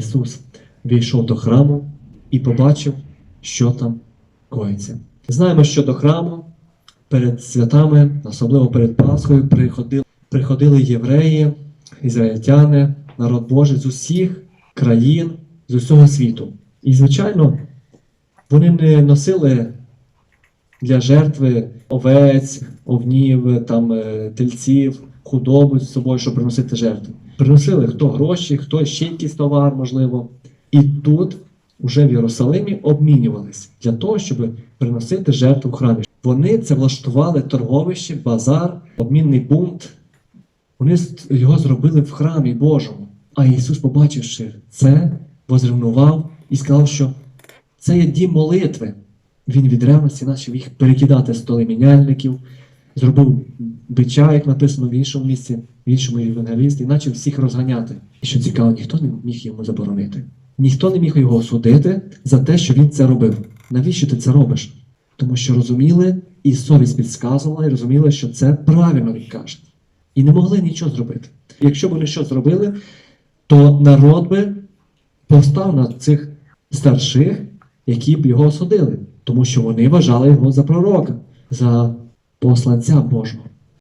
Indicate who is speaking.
Speaker 1: Ісус війшов до храму і побачив, що там коїться. Знаємо, що до храму перед святами, особливо перед Пасхою, приходили, приходили євреї, ізраїльтяни, народ Божий з усіх країн, з усього світу. І, звичайно, вони не носили для жертви овець, овнів, там, е, тельців, худобу з собою, щоб приносити жертву. Приносили хто гроші, хто ще якийсь товар, можливо. І тут, уже в Єрусалимі, обмінювались для того, щоб приносити жертву в храмі. Вони це влаштували торговище, базар, обмінний пункт. Вони його зробили в храмі Божому. А Ісус, побачивши це, возревнував і сказав, що це є дім молитви. Він від ревності почав їх перекидати столи міняльників, зробив бича, як написано в іншому місці, в іншому євангелісті, і почав всіх розганяти. І що цікаво, ніхто не міг йому заборонити. Ніхто не міг його осудити за те, що він це робив. Навіщо ти це робиш? Тому що розуміли, і совість підсказувала, і розуміли, що це правильно він каже. І не могли нічого зробити. Якщо б вони щось зробили, то народ би повстав на цих старших, які б його осудили, тому що вони вважали його за пророка, за посланця Божого.